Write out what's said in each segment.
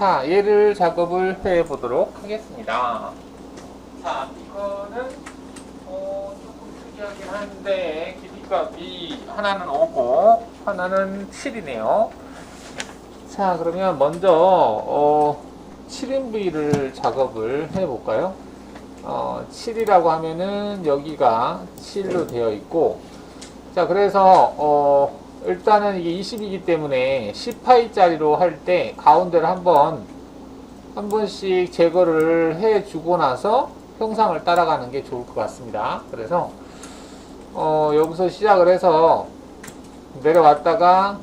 자, 얘를 작업을 해 보도록 하겠습니다. 자, 이거는 어, 조금 특이하긴 한데 길이값이 하나는 5고 하나는 7이네요. 자, 그러면 먼저 어, 7인V를 작업을 해 볼까요? 어, 7이라고 하면은 여기가 7로 되어 있고 자, 그래서 어, 일단은 이게 20이기 때문에 10파이짜리로 할 때 가운데를 한번 한 번씩 제거를 해 주고 나서 형상을 따라가는 게 좋을 것 같습니다. 그래서 어, 여기서 시작을 해서 내려왔다가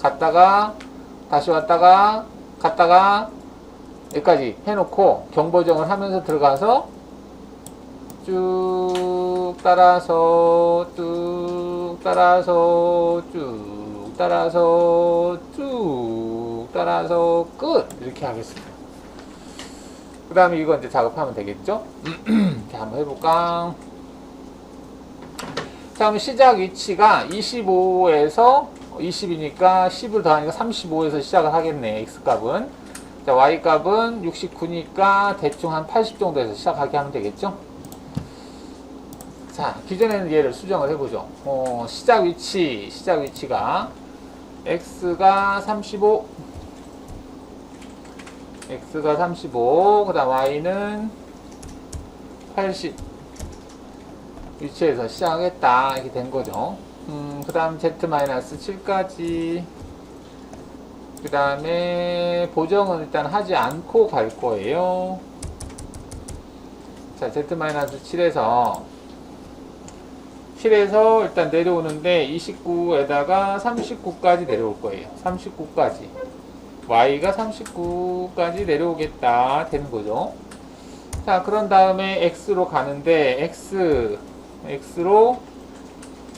갔다가 다시 왔다가 갔다가 여기까지 해놓고 경보정을 하면서 들어가서 쭉 따라서 쭉 따라서 쭉 따라서 쭉 따라서 끝 이렇게 하겠습니다. 그 다음에 이거 이제 작업하면 되겠죠? 자 한번 해볼까? 자 그럼 시작 위치가 25에서 20이니까 10을 더하니까 35에서 시작을 하겠네 x값은 자 y값은 69니까 대충 한 80 정도에서 시작하게 하면 되겠죠? 자, 기존에는 얘를 수정을 해보죠. 어, 시작 위치, 시작 위치가 x가 35, x가 35, 그 다음 y는 80 위치에서 시작했다 이렇게 된 거죠. 음, 그 다음 z-7까지 그 다음에 보정은 일단 하지 않고 갈 거예요. 자, z-7에서 7에서 일단 내려오는데 29에다가 39까지 내려올 거예요. 39까지. y가 39까지 내려오겠다 되는 거죠. 자, 그런 다음에 x로 가는데 x x로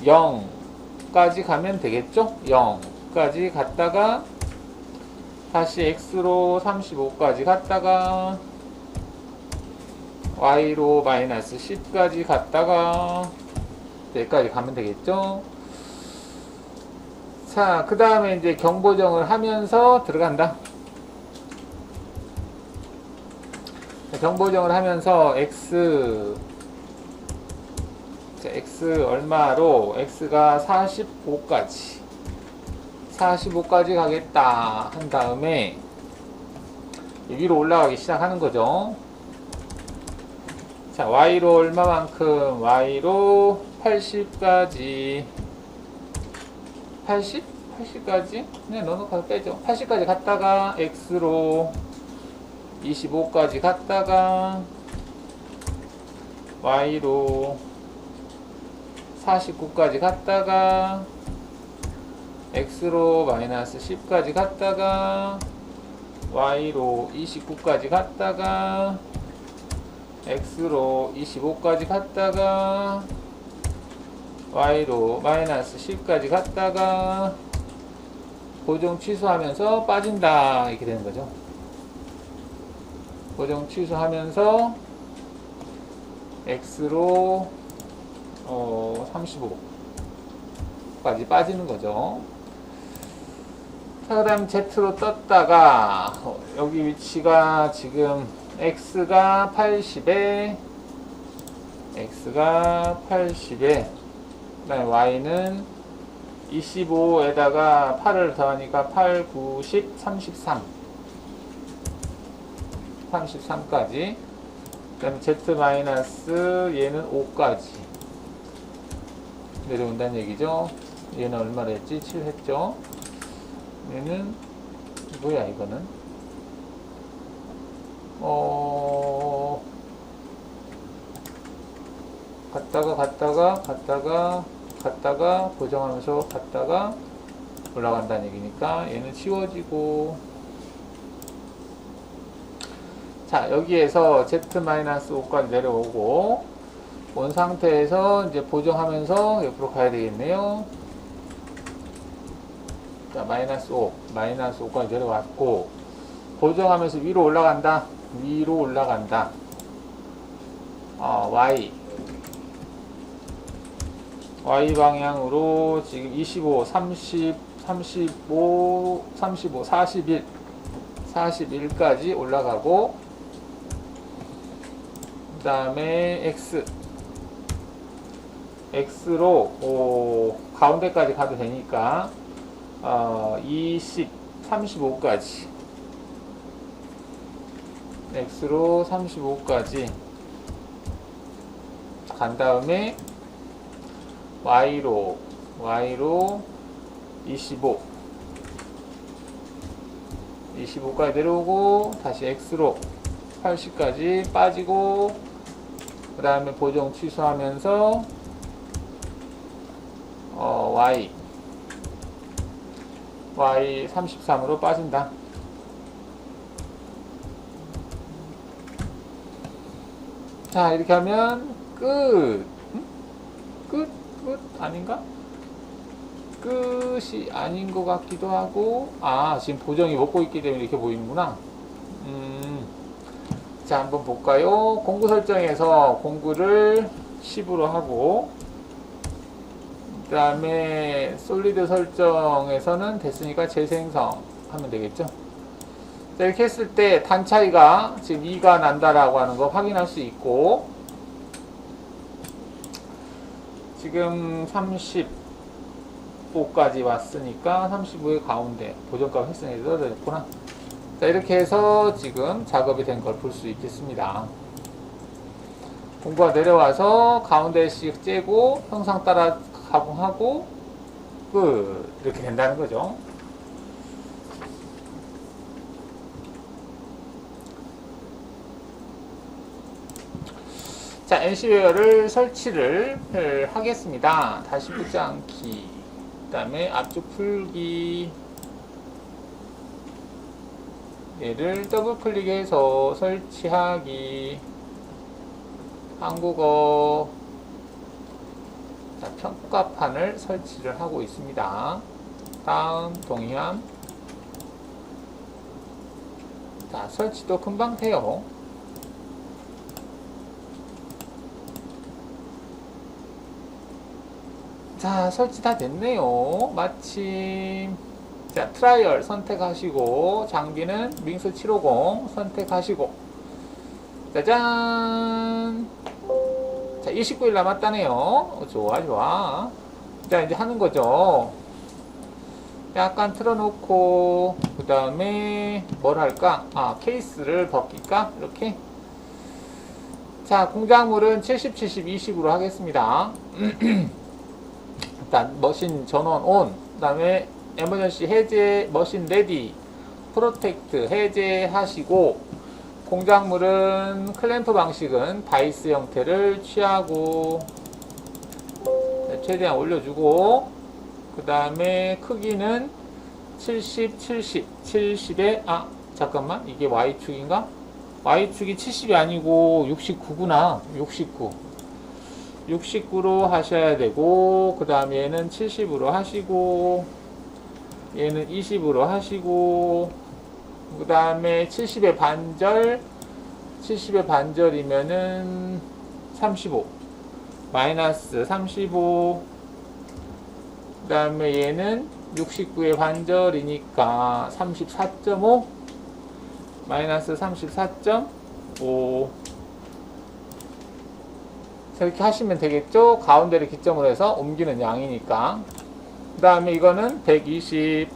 0까지 가면 되겠죠? 0까지 갔다가 다시 x로 35까지 갔다가 y로 마이너스 10까지 갔다가 여기까지 가면 되겠죠. 자, 그 다음에 이제 경보정을 하면서 들어간다. 자, 경보정을 하면서 x 자, x 얼마로 x가 45까지 45까지 가겠다 한 다음에 위로 올라가기 시작하는 거죠. 자, y로 얼마만큼 y로 80까지 80? 80까지? 네, 가서 빼죠. 80까지 갔다가 x로 25까지 갔다가 y로 49까지 갔다가 x로 마이너스 10까지 갔다가 y로 29까지 갔다가 x로 25까지 갔다가 y로 마이너스 10까지 갔다가 고정 취소하면서 빠진다 이렇게 되는 거죠. 고정 취소하면서 x로 어, 35까지 빠지는 거죠. 자, 그 다음 Z로 떴다가, 어, 여기 위치가 지금 X가 80에, X가 80에, 그 다음에 Y는 25에다가 8을 더하니까 8, 9, 10, 33. 33까지. 그 다음에 Z 얘는 5까지. 내려온다는 얘기죠. 얘는 얼마나 했지? 7 했죠. 얘는 뭐야 이거는? 어 갔다가 갔다가 갔다가 갔다가 고정하면서 갔다가 올라간다는 얘기니까 얘는 치워지고 자 여기에서 z-5까지 내려오고 온 상태에서 이제 보정하면서 옆으로 가야 되겠네요. 자, 마이너스 5, 마이너스 5까지 내려왔고, 보정하면서 위로 올라간다. 위로 올라간다. 어, y. y 방향으로 지금 25, 30, 35, 35, 41, 41까지 올라가고 그 다음에 X X로 오, 가운데까지 가도 되니까 어, 20, 35까지 X로 35까지 간 다음에 Y로 Y로 25 25까지 내려오고 다시 X로 80까지 빠지고 그 다음에 보정 취소하면서 어, Y Y 33으로 빠진다. 자 이렇게 하면 끝. 응? 끝? 끝? 아닌가? 끝이 아닌 것 같기도 하고 아 지금 보정이 먹고 있기 때문에 이렇게 보이는구나 음, 자 한번 볼까요 공구 설정에서 공구를 10으로 하고 그 다음에 솔리드 설정에서는 됐으니까 재생성 하면 되겠죠 자, 이렇게 했을 때 단 차이가 지금 2가 난다라고 하는 거 확인할 수 있고 지금 35까지 왔으니까 35의 가운데 보정값 획성이 떨어졌구나. 자 이렇게 해서 지금 작업이 된 걸 볼 수 있겠습니다. 공구가 내려와서 가운데씩 째고 형상 따라 가공하고 끝. 이렇게 된다는 거죠 자, NC웨어를 설치를 하겠습니다. 다시 붙지 않기. 그 다음에 앞쪽 풀기. 얘를 더블 클릭해서 설치하기. 한국어. 자, 평가판을 설치를 하고 있습니다. 다음, 동의함. 자, 설치도 금방 돼요. 자, 설치 다 됐네요. 마침. 자, 트라이얼 선택하시고, 장비는 밍스 750 선택하시고, 짜잔! 자, 29일 남았다네요. 어, 좋아, 좋아. 자, 이제 하는 거죠. 약간 틀어놓고, 그 다음에, 뭘 할까? 아, 케이스를 벗길까? 이렇게. 자, 공작물은 70, 70, 20으로 하겠습니다. 일단 머신 전원 온, 그 다음에 에머전시 해제 머신 레디, 프로텍트 해제하시고 공작물은 클램프 방식은 바이스 형태를 취하고 네, 최대한 올려주고 그 다음에 크기는 70, 70, 70에 아 잠깐만 이게 Y축인가? Y축이 70이 아니고 69구나 69 69로 하셔야 되고 그 다음 얘는 70으로 하시고 얘는 20으로 하시고 그 다음에 70의 반절 70의 반절이면은 35 마이너스 35그 다음에 얘는 69의 반절이니까 34.5 마이너스 34.5 자, 이렇게 하시면 되겠죠? 가운데를 기점으로 해서 옮기는 양이니까. 그 다음에 이거는 120.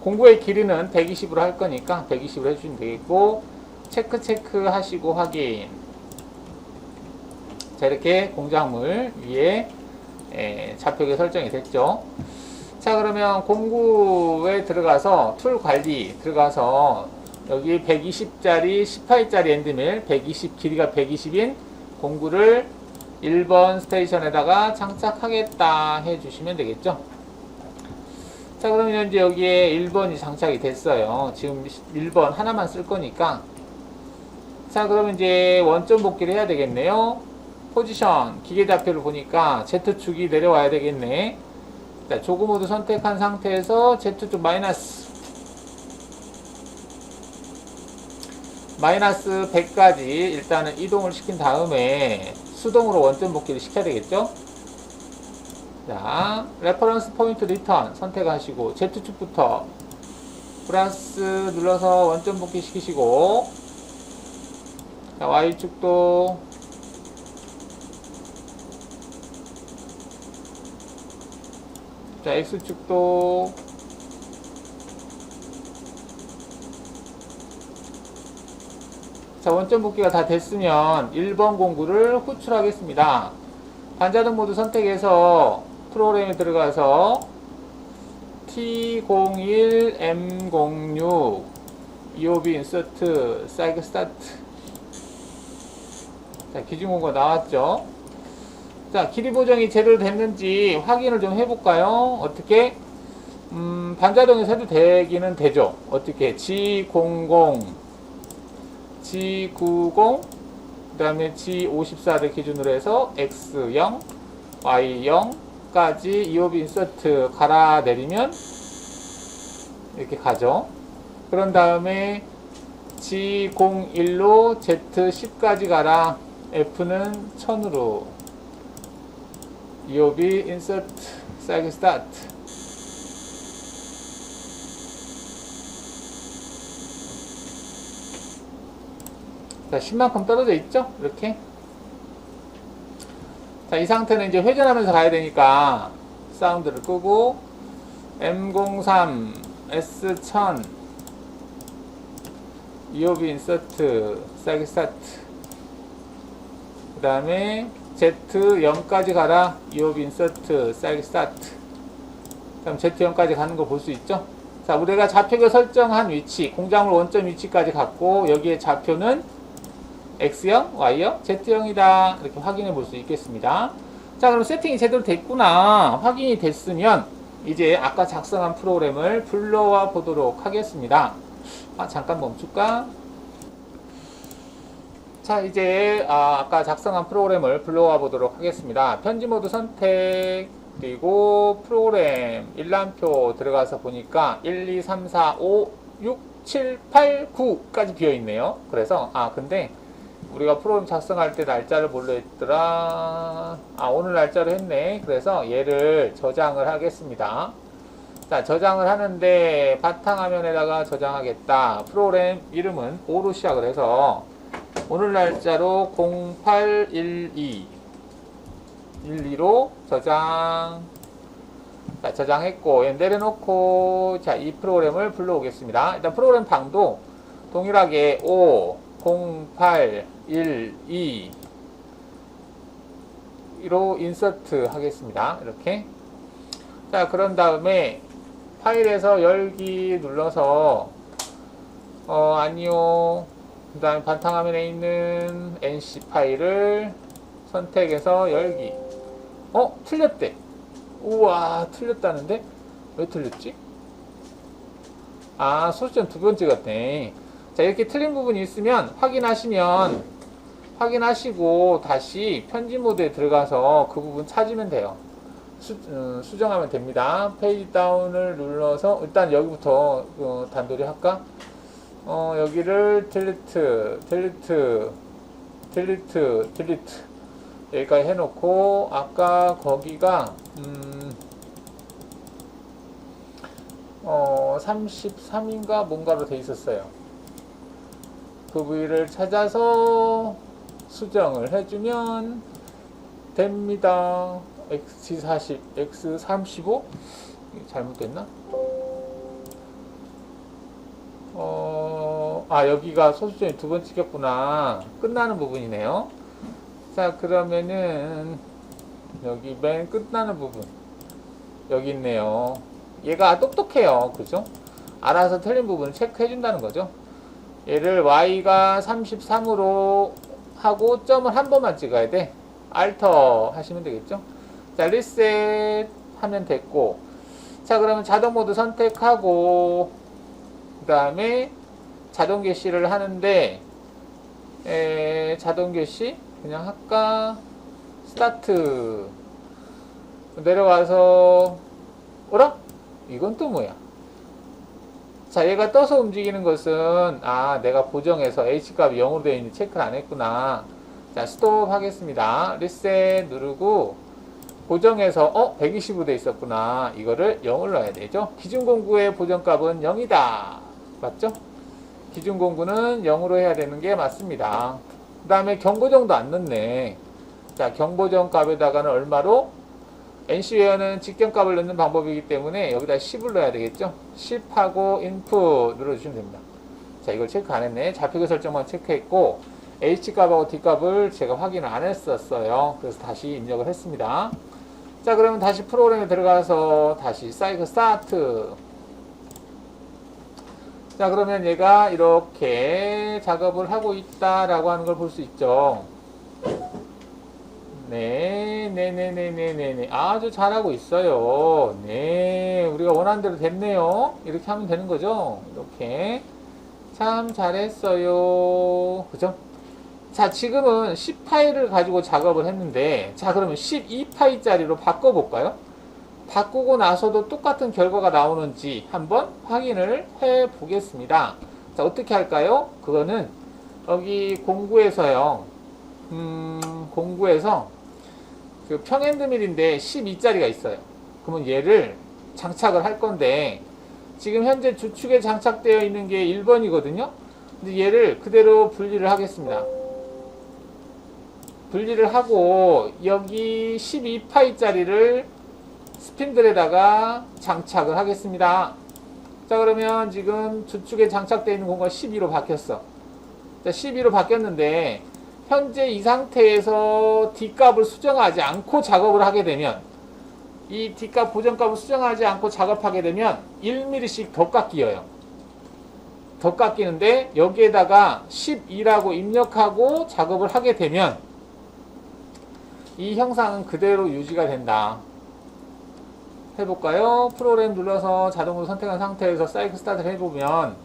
공구의 길이는 120으로 할 거니까 120으로 해주시면 되겠고, 체크 체크 하시고 확인. 자, 이렇게 공작물 위에 에, 좌표가 설정이 됐죠. 자, 그러면 공구에 들어가서 툴 관리 들어가서 여기 120짜리 18짜리 엔드밀 120 길이가 120인 공구를 1번 스테이션에다가 장착하겠다 해주시면 되겠죠. 자, 그러면 이제 여기에 1번이 장착이 됐어요. 지금 1번 하나만 쓸 거니까. 자, 그러면 이제 원점 복귀를 해야 되겠네요. 포지션, 기계 좌표를 보니까 Z축이 내려와야 되겠네. 자, 조그 모드 선택한 상태에서 Z축 마이너스 마이너스 100까지 일단은 이동을 시킨 다음에 수동으로 원점 복귀를 시켜야 되겠죠? 자, 레퍼런스 포인트 리턴 선택하시고 Z축부터 플러스 눌러서 원점 복귀 시키시고 자 Y축도 자 X축도 자 원점 복귀가 다 됐으면 1번 공구를 호출하겠습니다. 반자동 모드 선택해서 프로그램에 들어가서 T01 M06 EOB 인서트 사이클 스타트 자 기준 공고 나왔죠? 자 길이 보정이 제대로 됐는지 확인을 좀 해볼까요? 어떻게? 음, 반자동에서 해도 되기는 되죠. 어떻게? G00 G90 그 다음에 G54를 기준으로 해서 X0 Y0까지 EOB 인서트 갈아 내리면 이렇게 가죠. 그런 다음에 G01로 Z10까지 가라. F는 1000으로 EOB 인서트 사이클 스타트 자, 10만큼 떨어져 있죠? 이렇게. 자, 이 상태는 이제 회전하면서 가야 되니까 사운드를 끄고 M03, S1000, EOB 인서트, 사이클 스타트. 그 다음에 Z0까지 가라. EOB 인서트, 사이클 스타트. 그럼 Z0까지 가는 거 볼 수 있죠? 자, 우리가 좌표가 설정한 위치, 공작물 원점 위치까지 갔고, 여기에 좌표는 X형, Y형, Z형이다. 이렇게 확인해 볼 수 있겠습니다. 자, 그럼 세팅이 제대로 됐구나. 확인이 됐으면, 이제 아까 작성한 프로그램을 불러와 보도록 하겠습니다. 아, 잠깐 멈출까? 자, 이제 아, 아까 작성한 프로그램을 불러와 보도록 하겠습니다. 편지 모드 선택, 그리고 프로그램 일람표 들어가서 보니까 1, 2, 3, 4, 5, 6, 7, 8, 9까지 비어 있네요. 그래서 아 근데 우리가 프로그램 작성할 때 날짜를 뭘로 했더라? 아 오늘 날짜로 했네. 그래서 얘를 저장을 하겠습니다. 자 저장을 하는데 바탕화면에다가 저장하겠다. 프로그램 이름은 5로 시작을 해서 오늘 날짜로 0812 12로 저장 자, 저장했고 얘 내려놓고 자, 이 프로그램을 불러오겠습니다. 일단 프로그램 방도 동일하게 5 08 12 로 인서트 하겠습니다. 이렇게 자, 그런 다음에 파일에서 열기 눌러서 어, 아니요. 그 다음에 바탕화면에 있는 NC 파일을 선택해서 열기. 어? 틀렸대. 우와, 틀렸다는데? 왜 틀렸지? 아, 소수점 두 번째 같네. 자, 이렇게 틀린 부분이 있으면 확인하시면, 확인하시고 다시 편집 모드에 들어가서 그 부분 찾으면 돼요. 수, 어, 수정하면 됩니다. 페이지 다운을 눌러서, 일단 여기부터 어, 단도리 할까? 어, 여기를 딜리트, 딜리트, 딜리트, 딜리트. 여기까지 해놓고, 아까 거기가, 음, 어, 33인가 뭔가로 돼 있었어요. 그 부위를 찾아서 수정을 해주면 됩니다. X40, X35? 잘못됐나? 어, 아, 여기가 소수점이 두 번 찍혔구나. 끝나는 부분이네요. 자, 그러면은, 여기 맨 끝나는 부분. 여기 있네요. 얘가 똑똑해요. 그죠? 알아서 틀린 부분을 체크해준다는 거죠. 얘를 y가 33으로 하고 점을 한 번만 찍어야 돼. 알터 하시면 되겠죠? 자, 리셋 하면 됐고. 자, 그러면 자동 모드 선택하고, 그 다음에 자동 개시를 하는데, 에, 자동 개시? 그냥 할까? 스타트. 내려와서, 어라? 이건 또 뭐야? 자, 얘가 떠서 움직이는 것은, 아, 내가 보정해서 H값이 0으로 되어 있는지 체크를 안 했구나. 자, 스톱 하겠습니다. 리셋 누르고, 보정에서 어 120으로 돼 있었구나. 이거를 0을 넣어야 되죠? 기준 공구의 보정값은 0이다. 맞죠? 기준 공구는 0으로 해야 되는 게 맞습니다. 그 다음에 경보정도 안 넣네. 자 경보정 값에다가는 얼마로 NC웨어는 직경값을 넣는 방법이기 때문에 여기다 10을 넣어야 되겠죠? 10하고 input 눌러주시면 됩니다. 자 이걸 체크 안 했네. 좌표계 설정만 체크했고 H값하고 D값을 제가 확인을 안 했었어요. 그래서 다시 입력을 했습니다. 자 그러면 다시 프로그램에 들어가서 다시 사이클 스타트. 자 그러면 얘가 이렇게 작업을 하고 있다라고 하는 걸 볼 수 있죠 네, 네, 네, 네, 네, 네, 네. 아주 잘하고 있어요. 네, 우리가 원하는 대로 됐네요. 이렇게 하면 되는 거죠. 이렇게. 참 잘했어요. 그죠? 자, 지금은 10파일을 가지고 작업을 했는데, 자, 그러면 12파일짜리로 바꿔볼까요? 바꾸고 나서도 똑같은 결과가 나오는지 한번 확인을 해 보겠습니다. 자, 어떻게 할까요? 그거는 여기 공구에서요. 음, 공구에서 그 평핸드밀인데 12짜리가 있어요. 그러면 얘를 장착을 할 건데 지금 현재 주축에 장착되어 있는 게 1번이거든요. 근데 얘를 그대로 분리를 하겠습니다. 분리를 하고 여기 12파이짜리를 스핀들에다가 장착을 하겠습니다. 자 그러면 지금 주축에 장착되어 있는 공간 12로 바뀌었어. 자 12로 바뀌었는데 현재 이 상태에서 D값을 수정하지 않고 작업을 하게 되면 이 D값 보정값을 수정하지 않고 작업하게 되면 1mm씩 더 깎여요. 더 깎이는데 여기에다가 12라고 입력하고 작업을 하게 되면 이 형상은 그대로 유지가 된다. 해볼까요? 프로그램 눌러서 자동으로 선택한 상태에서 사이클 스타트를 해보면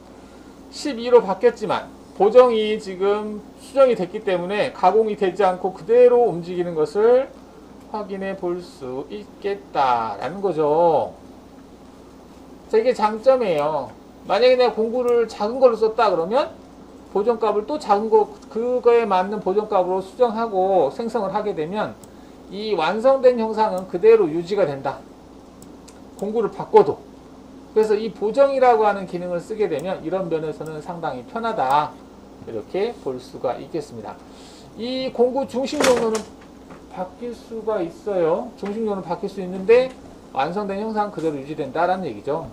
12로 바뀌었지만 보정이 지금 수정이 됐기 때문에 가공이 되지 않고 그대로 움직이는 것을 확인해 볼 수 있겠다라는 거죠. 자, 이게 장점이에요. 만약에 내가 공구를 작은 걸로 썼다 그러면 보정값을 또 작은 거, 그거에 맞는 보정값으로 수정하고 생성을 하게 되면 이 완성된 형상은 그대로 유지가 된다. 공구를 바꿔도. 그래서 이 보정이라고 하는 기능을 쓰게 되면 이런 면에서는 상당히 편하다. 이렇게 볼 수가 있겠습니다. 이 공구 중심 용도는 바뀔 수가 있어요. 중심 용도는 바뀔 수 있는데 완성된 형상 그대로 유지된다라는 얘기죠.